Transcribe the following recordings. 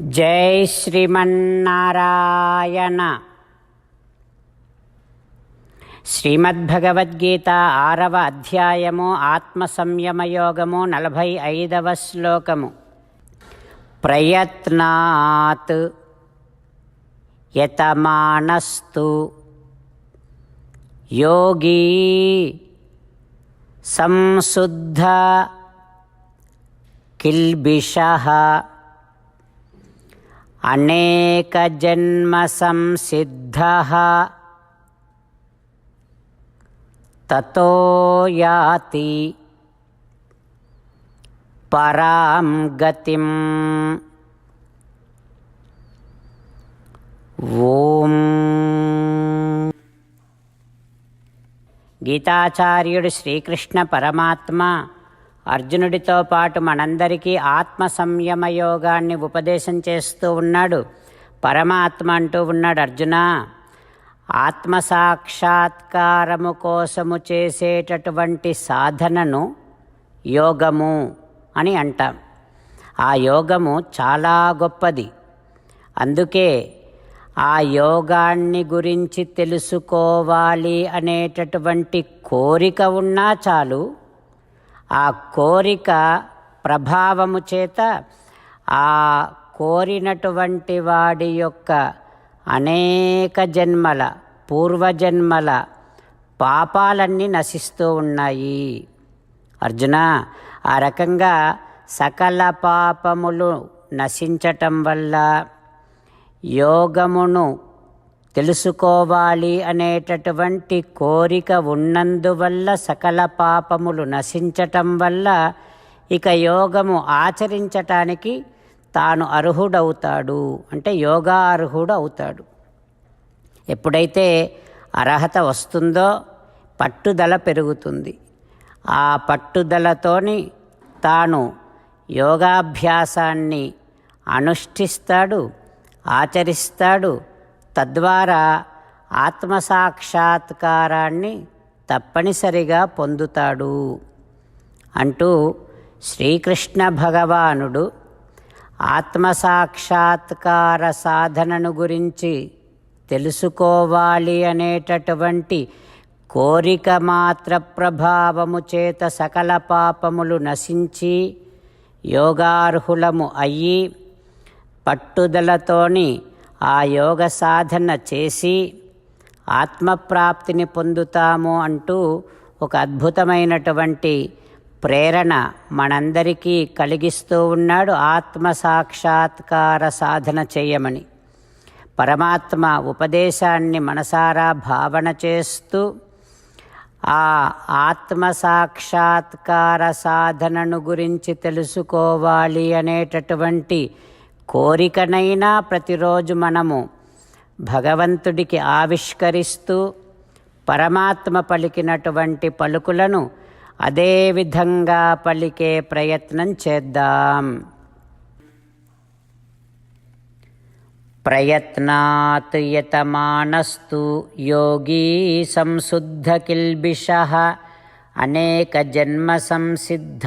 జై శ్రీమన్నారాయణ. శ్రీమద్భగవద్గీత ఆరవ అధ్యాయము ఆత్మ సంయమయోగము నలభై ఐదవ శ్లోకము. ప్రయత్నాత్ యతమానస్తు యోగీ సంశుద్ధ కిల్బిష अनेकजन्मसंसिद्धः ततो याति పరాం గతిం ఓం గీతాచార్యుడు శ్రీకృష్ణ పరమాత్మ అర్జునుడితో పాటు మనందరికీ ఆత్మ సంయమ యోగాన్ని ఉపదేశం చేస్తూ ఉన్నాడు. పరమాత్మ అంటూ ఉన్నాడు అర్జున. ఆత్మ సాక్షాత్కారము కోసము చేసేటటువంటి సాధనను యోగము అని అంటాం. ఆ యోగము చాలా గొప్పది. అందుకే ఆ యోగాన్ని గురించి తెలుసుకోవాలి అనేటటువంటి కోరిక ఉన్నా చాలు ఆ కోరిక ప్రభావము చేత ఆ కోరినటువంటి వాడి యొక్క అనేక జన్మల పూర్వజన్మల పాపాలన్నీ నశిస్తూ ఉన్నాయి. అర్జున ఆ రకంగా సకల పాపములు నశించటం వల్ల యోగమును తెలుసుకోవాలి అనేటటువంటి కోరిక ఉన్నందువల్ల సకల పాపములు నశించటం వల్ల ఇక యోగము ఆచరించటానికి తాను అర్హుడవుతాడు. అంటే యోగా అర్హుడు అవుతాడు ఎప్పుడైతే అర్హత వస్తుందో పట్టుదల పెరుగుతుంది. ఆ పట్టుదలతోని తాను యోగాభ్యాసాన్ని అనుష్ఠిస్తాడు ఆచరిస్తాడు తద్వారా ఆత్మసాక్షాత్కారాన్ని తప్పనిసరిగా పొందుతాడు. అంటూ శ్రీకృష్ణ భగవానుడు ఆత్మసాక్షాత్కార సాధనను గురించి తెలుసుకోవాలి అనేటటువంటి కోరిక మాత్ర ప్రభావము చేత సకల పాపములు నశించి యోగార్హులము అయ్యి పట్టుదలతోని ఆ యోగ సాధన చేసి ఆత్మప్రాప్తిని పొందుతాము అంటూ ఒక అద్భుతమైనటువంటి ప్రేరణ మనందరికీ కలిగిస్తూ ఉన్నాడు. ఆత్మ సాక్షాత్కార సాధన చేయమని. పరమాత్మ ఉపదేశాన్ని మనసారా భావన చేస్తూ ఆ ఆత్మ సాక్షాత్కార సాధనను గురించి తెలుసుకోవాలి అనేటటువంటి కోరికనైనా ప్రతిరోజు మనము భగవంతుడికి ఆవిష్కరిస్తూ పరమాత్మ పలికినటువంటి పలుకులను అదే విధంగా పలికే ప్రయత్నం చేద్దాం. ప్రయత్నాత్ యతమానస్తు యోగీ సంశుద్ధ కిల్బిష అనేక జన్మ సంసిద్ధ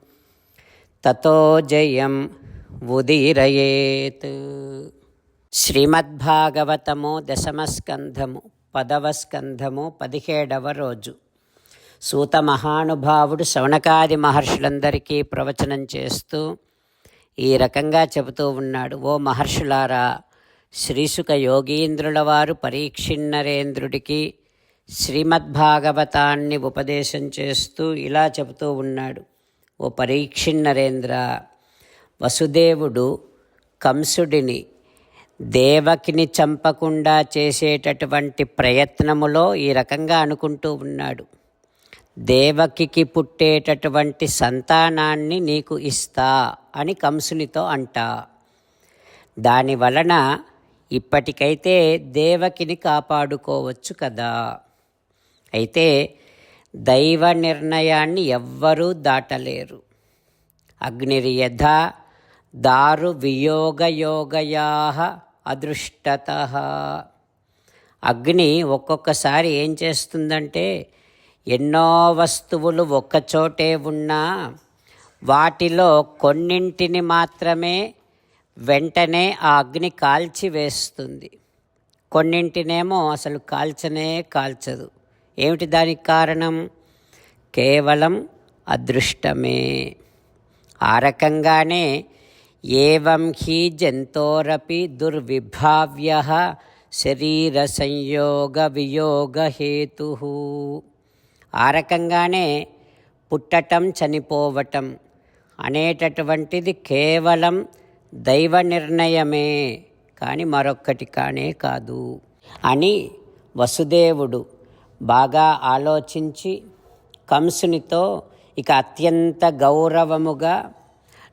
తతో జయం ఉదీరయేత్. శ్రీమద్భాగవతము దశమస్కంధము పదవ స్కంధము పదిహేడవ రోజు. సూత మహానుభావుడు శవణకాది మహర్షులందరికీ ప్రవచనం చేస్తూ ఈ రకంగా చెబుతూ ఉన్నాడు. ఓ మహర్షులారా శ్రీసుక యోగీంద్రుల వారు పరీక్షిన్నరేంద్రుడికి శ్రీమద్భాగవతాన్ని ఉపదేశం చేస్తూ ఇలా చెబుతూ ఉన్నాడు. ఓ పరీక్షిన్నరేంద్ర వసుదేవుడు కంసుడిని దేవకిని చంపకుండా చేసేటటువంటి ప్రయత్నములో ఈ రకంగా అనుకుంటూ ఉన్నాడు. దేవకికి పుట్టేటటువంటి సంతానాన్ని నీకు ఇస్తా అని కంసునితో అంటా. దాని వలన ఇప్పటికైతే దేవకిని కాపాడుకోవచ్చు కదా. అయితే దైవ నిర్ణయాన్ని ఎవ్వరూ దాటలేరు. అగ్నిర్యథ దారు వియోగయోగయా అదృష్టత. అగ్ని ఒక్కొక్కసారి ఏం చేస్తుందంటే ఎన్నో వస్తువులు ఒక్కచోటే ఉన్నా వాటిలో కొన్నింటిని మాత్రమే వెంటనే ఆ అగ్ని కాల్చివేస్తుంది. కొన్నింటినేమో అసలు కాల్చనే కాల్చదు. ఏమిటి దానికి కారణం? కేవలం అదృష్టమే. ఆ రకంగానే ఏవం హి జంతోరపి దుర్విభావ్య శరీర సంయోగ వియోగ హేతు ఆ రకంగానే పుట్టటం చనిపోవటం అనేటటువంటిది కేవలం దైవ నిర్ణయమే. కానీ మరొక్కటి కానే కాదు. అని వసుదేవుడు బాగా ఆలోచించి కంసునితో ఇక అత్యంత గౌరవముగా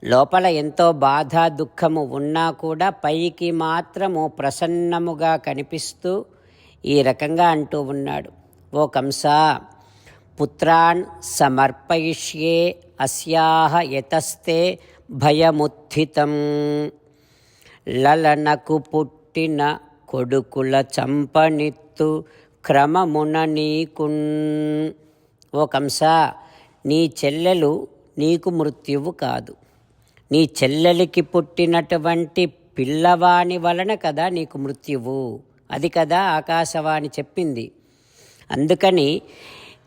లోపల ఎంతో బాధ దుఃఖము ఉన్నా కూడా పైకి మాత్రము ప్రసన్నముగా కనిపిస్తూ ఈ రకంగా అంటూ ఉన్నాడు. ఓ కంస పుత్రాన్ సమర్పయిష్యే అస్యాహ యతస్తే భయముత్థితం. లలనకు పుట్టిన కొడుకుల చంపనిత్తు క్రమమున నీకున్ ఓ కంస నీ చెల్లెలు నీకు మృత్యువు కాదు. నీ చెల్లెలికి పుట్టినటువంటి పిల్లవాని వలన కదా నీకు మృత్యువు. అది కదా ఆకాశవాణి చెప్పింది. అందుకని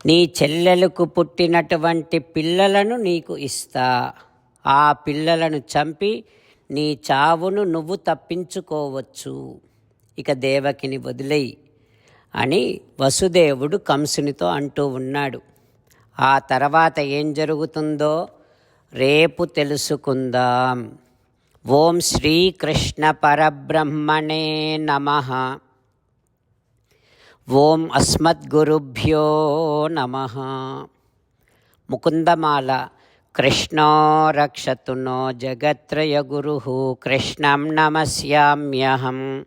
నీ చెల్లెలకు పుట్టినటువంటి పిల్లలను నీకు ఇస్తా. ఆ పిల్లలను చంపి నీ చావును నువ్వు తప్పించుకోవచ్చు. ఇక దేవకిని వదిలేయి. అని వసుదేవుడు కంసునితో అంటూ ఉన్నాడు. ఆ తర్వాత ఏం జరుగుతుందో రేపు తెలుసుకుందాం. ఓం శ్రీకృష్ణ పరబ్రహ్మణే నమ. ఓం అస్మద్గురుభ్యో నమ. ముకుందమాల కృష్ణో రక్షతు నో జగత్రయగురు కృష్ణం నమస్యామ్యహం.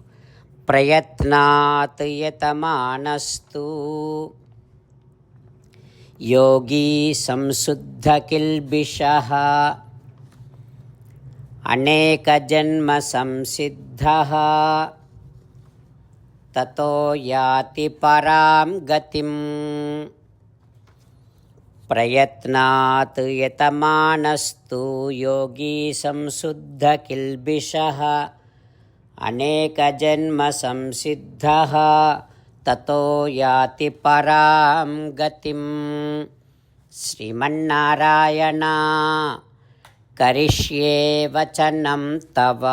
ప్రయత్నాత్ యతమానస్తు యోగీ సంశుద్ధ కిల్బిషः అనేకజన్మ సంసిద్ధः తతో యాతి పరాం గతిం ప్రయత్నాత్ యతమానస్తు యోగీ సంశుద్ధ కిల్బిషः అనేకజన్మ సంసిద్ధः తతో యాతి పరాం గతిం. శ్రీమన్నారాయణ కరిష్యే వచనం తవ.